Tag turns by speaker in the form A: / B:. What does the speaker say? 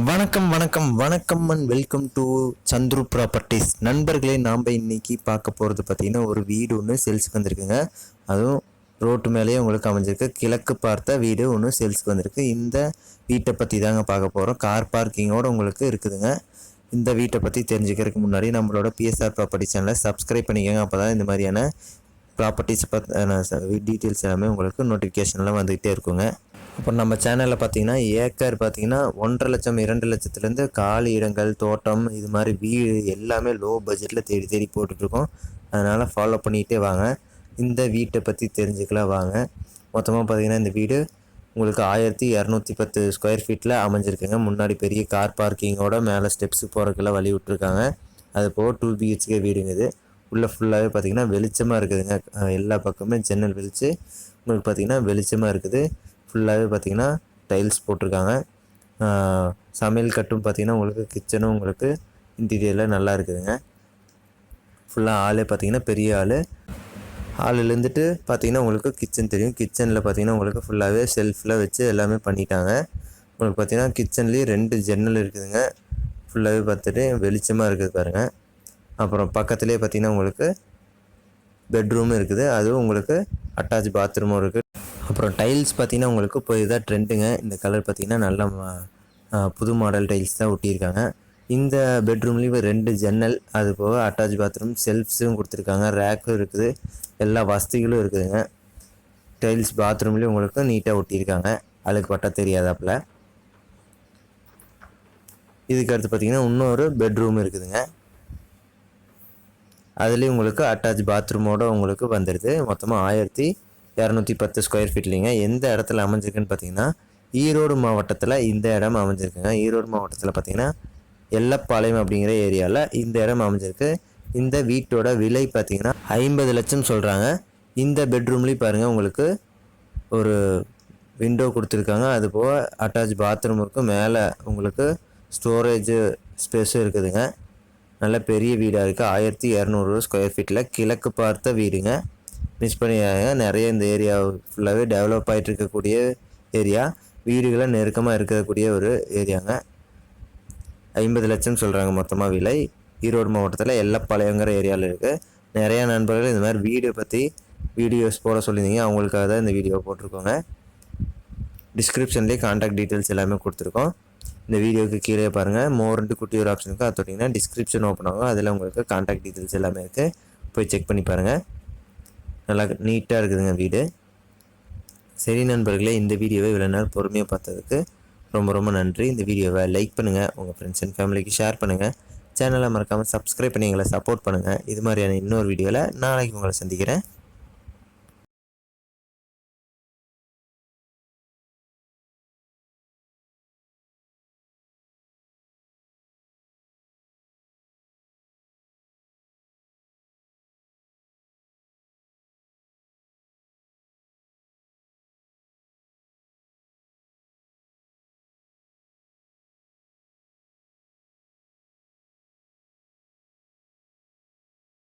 A: வணக்கம் வணக்கம் வணக்கம் and welcome to Chandru properties நண்பர்களே நாம் இன்னைக்கு பார்க்க போகிறது பார்த்தீங்கன்னா ஒரு வீடு ஒன்று சேல்ஸுக்கு வந்திருக்குங்க. அதுவும் ரோட்டு மேலேயே உங்களுக்கு அமைஞ்சிருக்கு. கிழக்கு பார்த்த வீடு ஒன்று சேல்ஸுக்கு வந்திருக்கு. இந்த வீட்டை பற்றி தாங்க பார்க்க போகிறோம் கார் பார்க்கிங்கோடு உங்களுக்கு இருக்குதுங்க. இந்த வீட்டை பற்றி தெரிஞ்சுக்கிறதுக்கு முன்னாடி நம்மளோட பிஎஸ்ஆர் ப்ராப்பர்ட்டி சேனலை சப்ஸ்கிரைப் பண்ணிக்கோங்க. அப்போ தான் இந்த மாதிரியான ப்ராப்பர்ட்டிஸ் பற்றின டீட்டெயில்ஸ் எல்லாமே உங்களுக்கு நோட்டிஃபிகேஷன்லாம் வந்துகிட்டே இருக்குங்க. அப்புறம் நம்ம சேனலில் பார்த்தீங்கன்னா ஏக்கர் பார்த்தீங்கன்னா ஒன்றரை லட்சம் இரண்டு லட்சத்துலேருந்து காலி இடங்கள் தோட்டம் இது மாதிரி வீடு எல்லாமே லோ பட்ஜெட்டில் தேடி தேடி போட்டுட்ருக்கோம். அதனால் ஃபாலோ பண்ணிகிட்டே வாங்க. இந்த வீட்டை பற்றி தெரிஞ்சுக்கலாம் வாங்க. மொத்தமாக பார்த்தீங்கன்னா இந்த வீடு உங்களுக்கு ஆயிரத்தி இரநூத்தி பத்து ஸ்கொயர் ஃபீட்டில் அமைஞ்சிருக்குங்க. முன்னாடி பெரிய கார் பார்க்கிங்கோட மேலே ஸ்டெப்ஸு போகிறதுக்கெல்லாம் வழி விட்ருக்காங்க அது போக டூ பிஹெச்கே வீடுங்க இது. உள்ளே ஃபுல்லாகவே பார்த்தீங்கன்னா வெளிச்சமாக இருக்குதுங்க. எல்லா பக்கமே ஜன்னல் வெளிச்சு. உங்களுக்கு பார்த்தீங்கன்னா வெளிச்சமாக இருக்குது. ஃபுல்லாகவே பார்த்தீங்கன்னா டைல்ஸ் போட்டிருக்காங்க. சமையல் கட்டும் பார்த்தீங்கன்னா உங்களுக்கு கிச்சனும் உங்களுக்கு இன்டீரியரில் நல்லா இருக்குதுங்க. ஃபுல்லாக ஆளே பார்த்தீங்கன்னா பெரிய ஆள். ஆளுலேருந்துட்டு பார்த்திங்கன்னா உங்களுக்கு கிச்சன் தெரியும். கிச்சனில் பார்த்தீங்கன்னா உங்களுக்கு ஃபுல்லாகவே செல்ஃபில் வச்சு எல்லாமே பண்ணிட்டாங்க. உங்களுக்கு பார்த்திங்கன்னா கிச்சன்லேயும் ரெண்டு ஜன்னல் இருக்குதுங்க. ஃபுல்லாகவே பார்த்துட்டு வெளிச்சமாக இருக்குது பாருங்கள் அப்புறம் பக்கத்துலேயே பார்த்தீங்கன்னா உங்களுக்கு பெட்ரூமும் இருக்குது. அதுவும் உங்களுக்கு அட்டாச் பாத்ரூமும் இருக்குது அப்புறம் டைல்ஸ் பார்த்தீங்கன்னா உங்களுக்கு இப்போ இதாக ட்ரெண்டுங்க இந்த கலர் பார்த்தீங்கன்னா நல்ல புது மாடல் டைல்ஸ் தான் ஒட்டியிருக்காங்க. இந்த பெட்ரூம்லேயும் ரெண்டு ஜன்னல் அது போக அட்டாச் பாத்ரூம் செல்ஃப்ஸும் கொடுத்துருக்காங்க. ரேக்கும் இருக்குது. எல்லா வசதிகளும் இருக்குதுங்க. டைல்ஸ் பாத்ரூம்லேயும் உங்களுக்கு நீட்டாக ஒட்டியிருக்காங்க. அழுக்கு பட்டா தெரியாதாப்புல. இதுக்கு அடுத்து பார்த்தீங்கன்னா இன்னொரு பெட்ரூம் இருக்குதுங்க. அதுலேயும் உங்களுக்கு அட்டாச் பாத்ரூமோட உங்களுக்கு வந்துடுது மொத்தமாக ஆயிரத்தி இரநூத்தி பத்து ஸ்கொயர் ஃபீட்லிங்க எந்த இடத்துல அமைஞ்சிருக்குன்னு பார்த்தீங்கன்னா ஈரோடு மாவட்டத்தில் இந்த இடம் அமைஞ்சிருக்குங்க. ஈரோடு மாவட்டத்தில் பார்த்தீங்கன்னா எல்லப்பாளையம் அப்படிங்கிற ஏரியாவில் இந்த இடம் அமைஞ்சிருக்கு. இந்த வீட்டோட விலை பார்த்தீங்கன்னா ஐம்பது லட்சம் சொல்கிறாங்க இந்த பெட்ரூம்லேயும் பாருங்கள் உங்களுக்கு ஒரு விண்டோ கொடுத்துருக்காங்க. அது போக அட்டாச் பாத்ரூம் இருக்கும். மேலே உங்களுக்கு ஸ்டோரேஜ் ஸ்பேஸும் இருக்குதுங்க. நல்ல பெரிய வீடாக இருக்குது ஆயிரத்தி இரநூறு ஸ்கொயர் ஃபீட்டில் கிழக்கு பார்த்த வீடுங்க. மிஸ் பண்ணியாங்க நிறைய இந்த ஏரியா ஃபுல்லாகவே டெவலப் ஆகிட்டு இருக்கக்கூடிய ஏரியா வீடுகளை நெருக்கமாக இருக்கக்கூடிய ஒரு ஏரியாங்க ஐம்பது லட்சம் சொல்கிறாங்க மொத்தமாக விலை. ஈரோடு மாவட்டத்தில் எல்லப்பாளையங்கிற ஏரியாவில் இருக்குது நிறையா நண்பர்கள் இந்த மாதிரி வீடியோ பற்றி வீடியோஸ் போட சொல்லியிருந்தீங்க. அவங்களுக்காக தான் இந்த வீடியோ போட்டிருக்கோங்க. டிஸ்கிரிப்ஷன்லேயே காண்டாக்ட் டீட்டெயில்ஸ் எல்லாமே கொடுத்துருக்கோம். இந்த வீடியோக்கு கீழே பாருங்கள் மோர்ன்ட்டு குட்டி ஒரு ஆப்ஷனுக்கு அது தொட்டிங்கன்னா டிஸ்கிரிப்ஷன் ஓப்பன் ஆகும். அதில் உங்களுக்கு காண்டாக்ட் டீட்டெயில்ஸ் எல்லாமே இருக்குது போய் செக் பண்ணி பாருங்கள் நல்லா நீட்டாக இருக்குதுங்க வீடு. சரி நண்பர்களே இந்த வீடியோவை இவ்வளோ நேரம் பொறுமையாக பார்த்ததுக்கு ரொம்ப ரொம்ப நன்றி. இந்த வீடியோவை லைக் பண்ணுங்கள் உங்கள் ஃப்ரெண்ட்ஸ் அண்ட் ஃபேமிலிக்கு ஷேர் பண்ணுங்கள் சேனலை மறக்காமல் சப்ஸ்கிரைப் பண்ணி எங்களை சப்போர்ட் பண்ணுங்கள் இது மாதிரியான இன்னொரு வீடியோவில் நாளைக்கு உங்களை சந்திக்கிறேன்.